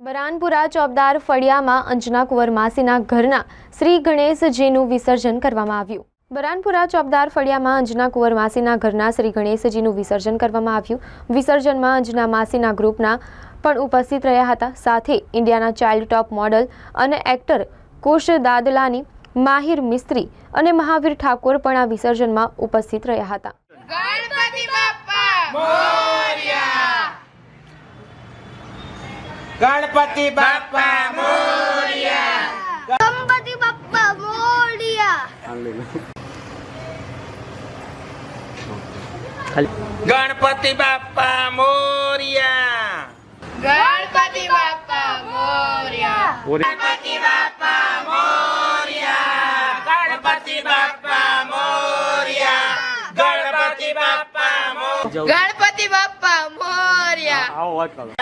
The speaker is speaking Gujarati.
બરાનપુરા ચોબદાર ફળિયામાં અંજના કુંવર માસીના ઘરના શ્રી ગણેશજીનું વિસર્જન કરવામાં આવ્યું. બરાનપુરા ચોબદાર ફળિયામાં અંજના કુંવર માસીના ઘરના શ્રી ગણેશજીનું વિસર્જન કરવામાં આવ્યું. વિસર્જનમાં અંજના માસીના ગ્રુપના પણ ઉપસ્થિત રહ્યા હતા. સાથે ઇન્ડિયાના ચાઇલ્ડ ટોપ મોડલ અને એક્ટર કુશ દાદલાની માહિર મિસ્ત્રી અને મહાવીર ઠાકોર પણ આ વિસર્જનમાં ઉપસ્થિત રહ્યા હતા. ગણપતિ ગણપતિ બાપા મોરિયા. ગણપતિ બાપા મોરિયા. ગણપતિ બાપા મોરિયા. ગણપતિ બાપા મોરિયા. ગણપતિ બાપા મોરિયા. ગણપતિ બાપા મોરિયા. ગણપતિ બાપા ગણપતિ બાપ્પા મોરિયા. આવો વાત કરો